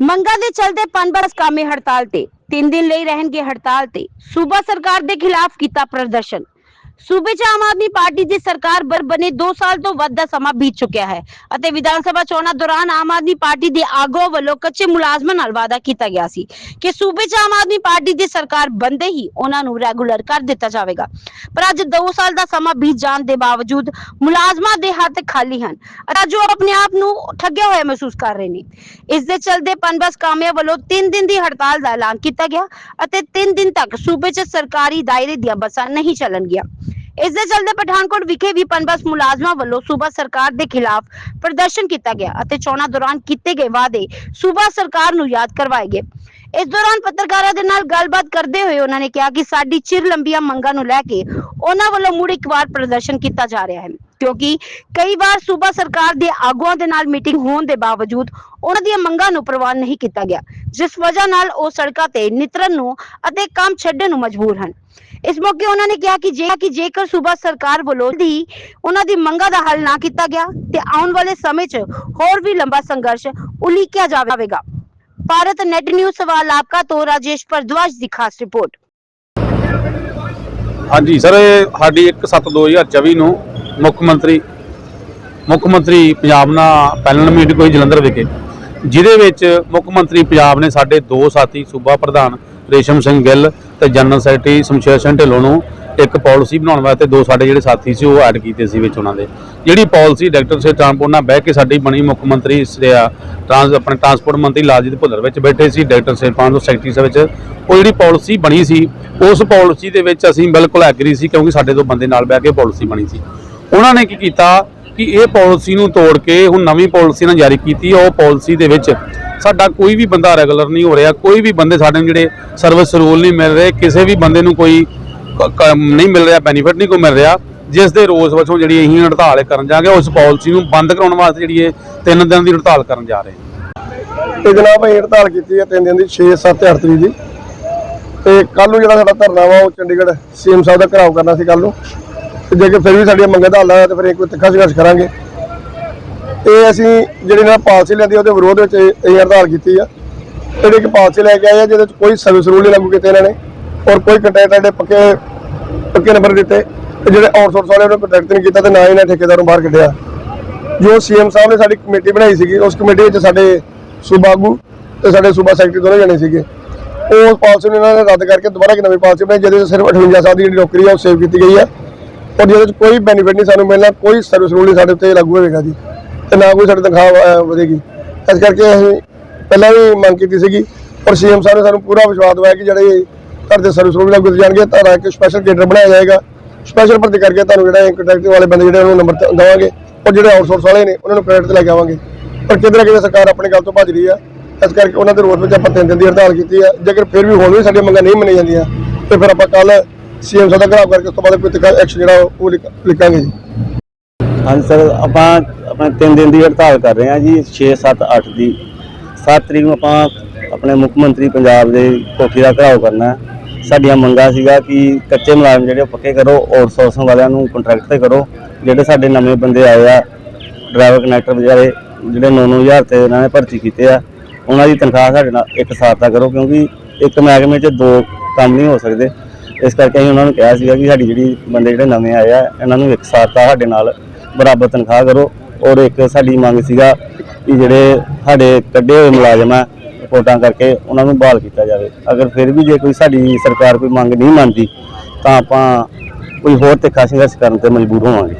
ਮੰਗਾਂ ਦੇ ਚਲਦੇ ਪਨਬਸ ਕਾਮੇ ਹੜਤਾਲ ਤੇ। 3 ਦਿਨ ਲਈ ਰਹਿਣਗੇ ਹੜਤਾਲ ਤੇ। ਸੂਬਾ ਸਰਕਾਰ ਦੇ ਖਿਲਾਫ ਕੀਤਾ ਪ੍ਰਦਰਸ਼ਨ। ਸੂਬੇ 'ਚ ਆਮ ਆਦਮੀ ਪਾਰਟੀ ਦੀ ਸਰਕਾਰ ਬਰ ਬਣੇ 2 ਸਾਲ ਤੋਂ ਵੱਧ ਦਾ ਸਮਾਂ ਬੀਤ ਚੁੱਕਿਆ ਹੈ ਅਤੇ ਵਿਧਾਨ ਸਭਾ ਚੋਣਾਂ ਦੌਰਾਨ ਆਮ ਆਦਮੀ ਪਾਰਟੀ ਦੇ ਆਗੂਆਂ ਵੱਲੋਂ ਕੱਚੇ ਮੁਲਾਜ਼ਮਾਂ ਨਾਲ ਵਾਅਦਾ ਕੀਤਾ ਗਿਆ ਸੀ ਕਿ ਸੂਬੇ 'ਚ ਆਮ ਆਦਮੀ ਪਾਰਟੀ ਦੀ ਸਰਕਾਰ ਬੰਦੇ ਹੀ ਉਹਨਾਂ ਨੂੰ ਰੈਗੂਲਰ ਕਰ ਦਿੱਤਾ ਜਾਵੇਗਾ। ਪਰ ਅੱਜ 2 ਸਾਲ ਦਾ ਸਮਾਂ ਬੀਤ ਜਾਣ ਦੇ ਬਾਵਜੂਦ ਮੁਲਾਜ਼ਮਾਂ ਦੇ ਹੱਥ ਖਾਲੀ ਹਨ ਅਤੇ ਅੱਜ ਉਹ ਆਪਣੇ ਆਪ ਨੂੰ ਠੱਗਿਆ ਹੋਇਆ ਮਹਿਸੂਸ ਕਰ ਰਹੇ ਨੇ। ਇਸ ਦੇ ਚਲਦੇ ਪਨਬਸ ਕਾਮਿਆਂ ਵੱਲੋਂ 3 ਦਿਨ ਦੀ ਹੜਤਾਲ ਦਾ ਐਲਾਨ ਕੀਤਾ ਗਿਆ ਅਤੇ 3 ਦਿਨ ਤੱਕ ਸੂਬੇ 'ਚ ਸਰਕਾਰੀ ਦਾਇਰੇ ਦੀਆਂ ਬੱਸਾਂ ਨਹੀਂ ਚੱਲਣਗੀਆਂ। ਇਸ ਦੇ ਚਲਦੇ ਪਠਾਨਕੋਟ ਵਿਖੇ ਵੀ ਪਨਬਸ ਮੁਲਾਜ਼ਮਾਂ ਵੱਲੋਂ ਸੂਬਾ ਸਰਕਾਰ ਦੇ ਖਿਲਾਫ ਪ੍ਰਦਰਸ਼ਨ ਕੀਤਾ ਗਿਆ ਅਤੇ ਚੋਣਾਂ ਦੌਰਾਨ ਕੀਤੇ ਗਏ ਵਾਅਦੇ ਸੂਬਾ ਸਰਕਾਰ ਨੂੰ ਯਾਦ ਕਰਵਾਏ ਗਏ। ਇਸ ਦੌਰਾਨ ਪੱਤਰਕਾਰਾਂ ਦੇ ਨਾਲ ਗੱਲਬਾਤ ਕਰਦੇ ਹੋਏ ਉਹਨਾਂ ਨੇ ਕਿਹਾ ਕਿ ਸਾਡੀ ਚਿਰ ਲੰਬੀਆਂ ਮੰਗਾਂ ਨੂੰ ਲੈ ਕੇ ਉਹਨਾਂ ਵੱਲੋਂ ਮੁੜ ਇੱਕ ਵਾਰ ਪ੍ਰਦਰਸ਼ਨ ਕੀਤਾ ਜਾ ਰਿਹਾ ਹੈ, ਕਿਉਂਕਿ ਕਈ ਵਾਰ ਸੂਬਾ ਸਰਕਾਰ ਦੇ ਆਗੂਆਂ ਦੇ ਨਾਲ ਮੀਟਿੰਗ ਹੋਣ ਦੇ ਬਾਵਜੂਦ ਉਹਨਾਂ ਦੀਆਂ ਮੰਗਾਂ ਨੂੰ ਪ੍ਰਵਾਨ ਨਹੀਂ ਕੀਤਾ ਗਿਆ, ਜਿਸ ਵਜ੍ਹਾ ਨਾਲ ਉਹ ਸੜਕਾਂ ਤੇ ਨਿਤਰਨ ਨੂੰ ਅਤੇ ਕੰਮ ਛੱਡਣ ਨੂੰ ਮਜਬੂਰ ਹਨ। ਇਸ ਮੌਕੇ ਉਹਨਾਂ ਨੇ ਕਿਹਾ ਕਿ ਜੇ ਕਿ ਜੇਕਰ ਸੂਬਾ ਸਰਕਾਰ ਵੱਲੋਂ ਦੀ ਉਹਨਾਂ ਦੀ ਮੰਗਾਂ ਦਾ ਹੱਲ ਨਾ ਕੀਤਾ ਗਿਆ ਤੇ ਆਉਣ ਵਾਲੇ ਸਮੇਂ 'ਚ ਹੋਰ ਵੀ ਲੰਬਾ ਸੰਘਰਸ਼ ਉਲੀਕਿਆ ਜਾਵੇਗਾ। ਭਾਰਤ ਨੈਟ ਨਿਊਜ਼ ਸਵਾਲ ਆਪਕਾ ਤੋਂ ਰਾਜੇਸ਼ ਭਰਦਵਾਜ ਦੀ ਖਾਸ ਰਿਪੋਰਟ। ਹਾਂਜੀ, ਸਰ, ਇਹ ਸਾਡੀ 1/7/2024 ਨੂੰ ਮੁੱਖ ਮੰਤਰੀ ਮੁੱਖ ਮੰਤਰੀ ਪੰਜਾਬ ਨਾਲ ਪੈਨਲ ਮੀਟਿੰਗ ਹੋਈ ਜਲੰਧਰ ਵਿਖੇ, ਜਿਹਦੇ ਵਿੱਚ ਮੁੱਖ ਮੰਤਰੀ ਪੰਜਾਬ ਨੇ ਸਾਡੇ ਦੋ ਸਾਥੀ, ਸੂਬਾ ਪ੍ਰਧਾਨ ਰੇਸ਼ਮ ਸਿੰਘ ਗਿੱਲ ਤੇ ਜਨਰਲ ਸੈਕਟਰੀ ਸ਼ਮਸ਼ੇਰ ਸਿੰਘ ਢਿੱਲੋਂ ਨੂੰ ਇੱਕ ਪਾਲਿਸੀ ਬਣਾਉਣ ਵਾਸਤੇ ਦੋ ਸਾਡੇ ਜਿਹੜੇ ਸਾਥੀ ਸੀ ਉਹ ਐਡ ਕੀਤੇ ਸੀ ਵਿੱਚ ਉਹਨਾਂ ਦੇ। ਜਿਹੜੀ ਪਾਲਿਸੀ ਡਾਕਟਰ ਸੇ ਟਰਾਂਸਪੋਰਟ ਨਾਲ ਬਹਿ ਕੇ ਸਾਡੀ ਬਣੀ ਮੁੱਖ ਮੰਤਰੀ ਸਿਆ ਟਰਾਂਸ, ਆਪਣੇ ਟਰਾਂਸਪੋਰਟ ਮੰਤਰੀ ਲਾਲਜੀਤ ਭੁੱਲਰ ਵਿੱਚ ਬੈਠੇ ਸੀ ਡਾਕਟਰ ਸਿਰਪਾਨ ਤੋਂ ਸੈਕਟਰੀ ਸਾਹਿਬ ਵਿੱਚ। ਉਹ ਜਿਹੜੀ ਪਾਲਿਸੀ ਬਣੀ ਸੀ, ਉਸ ਪਾਲਿਸੀ ਦੇ ਵਿੱਚ ਅਸੀਂ ਬਿਲਕੁਲ ਐਗਰੀ ਸੀ ਕਿਉਂਕਿ ਸਾਡੇ ਦੋ ਬੰਦੇ ਨਾਲ ਬਹਿ ਕੇ ਪਾਲਿਸੀ ਬਣੀ ਸੀ। ਉਹਨਾਂ ਨੇ ਕੀ ਕੀਤਾ ਕਿ ਇਹ ਪਾਲਿਸੀ ਨੂੰ ਤੋੜ ਕੇ ਹੁਣ ਨਵੀਂ ਪਾਲਿਸੀ ਨਾਲ ਜਾਰੀ ਕੀਤੀ ਉਹ ਪਾਲਿਸੀ ਦੇ ਵਿੱਚ ਸਾਡਾ ਕੋਈ ਵੀ ਬੰਦਾ ਰੈਗੂਲਰ ਨਹੀਂ ਹੋ ਰਿਹਾ, ਕੋਈ ਵੀ ਬੰਦੇ ਸਾਡੇ ਨੂੰ ਜਿਹੜੇ ਸਰਵਿਸ ਰੂਲ ਨਹੀਂ ਮਿਲ ਰਹੇ, ਕਿਸੇ ਵੀ ਬੰਦੇ ਨੂੰ ਕੋਈ ਨਹੀਂ ਮਿਲ ਰਿਹਾ ਬੈਨੀਫਿਟ ਨਹੀਂ ਕੋਈ ਮਿਲ ਰਿਹਾ, ਜਿਸ ਦੇ ਰੋਸ ਵਜੋਂ ਜਿਹੜੀ ਅਸੀਂ ਹੜਤਾਲ ਕਰਨ ਜਾਗੇ ਉਸ ਪਾਲਿਸੀ ਨੂੰ ਬੰਦ ਕਰਾਉਣ ਵਾਸਤੇ ਜਿਹੜੀ ਇਹ ਤਿੰਨ ਦਿਨ ਦੀ ਹੜਤਾਲ ਕਰਨ ਜਾ ਰਹੇ ਹਾਂ। ਤੇ ਜਨਾਬ ਅਸੀਂ ਹੜਤਾਲ ਕੀਤੀ ਹੈ ਤਿੰਨ ਦਿਨ ਦੀ 6 7 8 ਤਰੀਕ ਦੀ। ਤੇ ਕੱਲ ਨੂੰ ਜਿਹੜਾ ਸਾਡਾ ਧਰਨਾ ਵਾ, ਉਹ ਚੰਡੀਗੜ੍ਹ ਸੀਐਮ ਸਾਹਿਬ ਦਾ ਘਰਾਓ ਕਰਨਾ ਸੀ ਕੱਲ ਨੂੰ। ਤੇ ਜੇ ਕਿ ਫਿਰ ਵੀ ਸਾਡੀਆਂ ਮੰਗਾਂ ਦਾ ਹੱਲ ਆਇਆ ਤੇ ਫਿਰ ਇੱਕ ਤਿੱਖਾ ਸੰਘਰਸ਼ ਕਰਾਂਗੇ। ਤੇ ਅਸੀਂ ਜਿਹੜੀ ਨਾ ਪਾਲਿਸੀ ਲੈਂਦੀ ਉਹਦੇ ਵਿਰੋਧ ਵਿੱਚ ਇਹ ਇਹ ਹੜਤਾਲ ਕੀਤੀ ਆ। ਜਿਹੜੀ ਇੱਕ ਪਾਲਿਸੀ ਲੈ ਕੇ ਆਏ ਆ, ਜਿਹਦੇ ਵਿੱਚ ਕੋਈ ਸਰਵਿਸ ਰੂਲ ਨਹੀਂ ਲਾਗੂ ਕੀਤੇ ਇਹਨਾਂ ਨੇ, ਔਰ ਕੋਈ ਕੰਟਰੈਕਟਰ ਦੇ ਪੱਕੇ ਪੱਕੇ ਨੰਬਰ ਦਿੱਤੇ। ਤੇ ਜਿਹੜੇ ਆਊਟਸੋਰਸ ਵਾਲੇ ਉਹਨੇ ਕੰਟਰੈਕਟ ਨਹੀਂ ਕੀਤਾ ਤੇ ਨਾ ਹੀ ਇਹਨਾਂ ਠੇਕੇਦਾਰ ਨੂੰ ਬਾਹਰ ਕੱਢਿਆ। ਜੋ ਸੀਐਮ ਸਾਹਿਬ ਨੇ ਸਾਡੀ ਕਮੇਟੀ ਬਣਾਈ ਸੀਗੀ, ਉਸ ਕਮੇਟੀ ਵਿੱਚ ਸਾਡੇ ਸੂਬਾ ਆਗੂ ਤੇ ਸਾਡੇ ਸੂਬਾ ਸੈਕਟਰੀ ਦੋਨੋਂ ਜਣੇ ਸੀਗੇ। ਉਹ ਪਾਲਿਸੀ ਨੂੰ ਇਹਨਾਂ ਨੇ ਰੱਦ ਕਰਕੇ ਦੁਬਾਰਾ ਇੱਕ ਨਵੀਂ ਪਾਲਿਸੀ ਬਣਾਈ, ਜਿਹਦੇ ਵਿੱਚ ਸਿਰਫ 58 ਸਾਲ ਦੀ ਜਿਹੜੀ ਨੌਕਰੀ ਆ, ਉਹ ਸੇਵ ਕੀਤੀ ਗਈ ਆ। ਔਰ ਜਿਹਦੇ ਵਿੱਚ ਕੋਈ ਬੈਨੀਫਿਟ ਨਹੀਂ ਸਾਨੂੰ ਮਿਲਣਾ, ਕੋਈ ਸਰਵਿਸ ਰੂਲ ਨਹੀਂ ਸਾਡੇ ਉੱਤੇ ਲਾਗੂ ਹੋਵੇਗਾ ਜੀ। ਤੇ ਨਾ ਕੋਈ ਸਾਡੀ ਤਨਖਾਹ ਵਧੇਗੀ। ਇਸ ਕਰਕੇ ਅਸੀਂ ਪਹਿਲਾਂ ਵੀ ਮੰਗ ਕੀਤੀ ਸੀਗੀ ਔਰ ਸੀਐਮ ਸਾਹਿਬ ਨੇ ਸਾਨੂੰ ਪੂਰਾ ਵਿਸ਼ਵਾਸ ਦਿਵਾਇਆ ਕਿ ਜਿਹੜੇ ਘਰ ਦੇ ਸਰਵਿਸ ਰੂਮ ਲਾਗੂ ਕੀਤੇ ਜਾਣਗੇ, ਤਾਂ ਇੱਕ ਸਪੈਸ਼ਲ ਕੇਡਰ ਬਣਾਇਆ ਜਾਏਗਾ। ਸਪੈਸ਼ਲ ਭਰਤੀ ਕਰਕੇ ਤੁਹਾਨੂੰ ਜਿਹੜਾ ਕੰਟਰੈਕਟ ਵਾਲੇ ਬੰਦੇ ਜਿਹੜੇ ਉਹਨਾਂ ਨੰਬਰ ਦੇਵਾਂਗੇ ਔਰ ਜਿਹੜੇ ਆਊਟਸੋਰਸ ਵਾਲੇ ਨੇ, ਉਹਨਾਂ ਨੂੰ ਕ੍ਰੈਡਿਟ ਤੇ ਲੈ ਕੇ ਆਵਾਂਗੇ। ਪਰ ਕਿਤੇ ਨਾ ਕਿਤੇ ਸਰਕਾਰ ਆਪਣੀ ਗੱਲ ਤੋਂ ਭੱਜ ਰਹੀ ਆ, ਇਸ ਕਰਕੇ ਉਹਨਾਂ ਦੇ ਰੋਡ ਵਿੱਚ ਆਪਾਂ ਤਿੰਨ ਦਿਨ ਦੀ ਹੜਤਾਲ ਕੀਤੀ ਆ। ਜੇਕਰ ਫਿਰ ਵੀ ਹੁਣ ਵੀ ਸਾਡੀਆਂ ਮੰਗਾਂ ਨਹੀਂ ਮੰਨੀਆਂ ਜਾਂਦੀਆਂ, ਤੇ ਫਿਰ ਆਪਾਂ ਕੱਲ ਸੀਐਮ ਸਾਹਿਬ ਦਾ ਘਰਾਬ ਕਰਕੇ ਉਸ ਤੋਂ ਬਾਅਦ ਕੋਈ ਐਕਸ਼ਨ ਜਿਹੜਾ ਉਹ ਲਿਖ- ਲਿਖਾਂਗੇ ਜੀ। ਹਾਂਜੀ, ਸਰ, ਆਪਾਂ ਆਪਣੇ 3 ਦਿਨ ਦੀ ਹੜਤਾਲ ਕਰ ਰਹੇ ਹਾਂ ਜੀ 6 7 8 ਦੀ। 7 ਤਰੀਕ ਨੂੰ ਆਪਾਂ ਆਪਣੇ ਮੁੱਖ ਮੰਤਰੀ ਪੰਜਾਬ ਦੇ ਕੋਠੀ ਦਾ ਘਰਾਓ ਕਰਨਾ ਸਾਡੀਆਂ ਮੰਗਾਂ ਸੀਗਾ ਕਿ ਕੱਚੇ ਮੁਲਾਜ਼ਮ ਜਿਹੜੇ ਉਹ ਪੱਕੇ ਕਰੋ ਆਊਟਸੋਰਸਿੰਗ ਵਾਲਿਆਂ ਨੂੰ ਕੰਟਰੈਕਟ ਤੇ ਕਰੋ। ਜਿਹੜੇ ਸਾਡੇ ਨਵੇਂ ਬੰਦੇ ਆਏ ਆ ਡਰਾਈਵਰ ਕਨੈਕਟਰ ਵਿਚਾਰੇ, ਜਿਹੜੇ 9-9000 ਤੇ ਇਹਨਾਂ ਨੇ ਭਰਤੀ ਕੀਤੇ ਆ, ਉਹਨਾਂ ਦੀ ਤਨਖਾਹ ਸਾਡੇ ਨਾਲ ਇੱਕ ਸਾਥ ਦਾ ਕਰੋ, ਕਿਉਂਕਿ ਇੱਕ ਮਹਿਕਮੇ 'ਚ ਦੋ ਕੰਮ ਨਹੀਂ ਹੋ ਸਕਦੇ। ਇਸ ਕਰਕੇ ਅਸੀਂ ਉਹਨਾਂ ਨੂੰ ਕਿਹਾ ਸੀਗਾ ਕਿ ਸਾਡੀ ਜਿਹੜੀ ਬੰਦੇ ਜਿਹੜੇ ਨਵੇਂ ਆਏ ਆ, ਇਹਨਾਂ ਨੂੰ ਇੱਕ ਸਾਥ ਦਾ ਸਾਡੇ ਨਾਲ ਬਰਾਬਰ ਤਨਖਾਹ ਕਰੋ। ਔਰ ਇੱਕ ਸਾਡੀ ਮੰਗ ਸੀਗਾ ਕਿ ਜਿਹੜੇ ਸਾਡੇ ਕੱਢੇ ਹੋਏ ਮੁਲਾਜ਼ਮ ਆ ਰਿਪੋਰਟਾਂ ਕਰਕੇ ਉਹਨਾਂ ਨੂੰ ਬਹਾਲ ਕੀਤਾ ਜਾਵੇ। ਅਗਰ ਫਿਰ ਵੀ ਜੇ ਕੋਈ ਸਾਡੀ ਸਰਕਾਰ ਕੋਈ ਮੰਗ ਨਹੀਂ ਮੰਨਦੀ, ਤਾਂ ਆਪਾਂ ਕੋਈ ਹੋਰ ਤਿੱਖਾ ਸੰਘਰਸ਼ ਕਰਨ ਤੇ ਮਜਬੂਰ ਹੋਵਾਂਗੇ।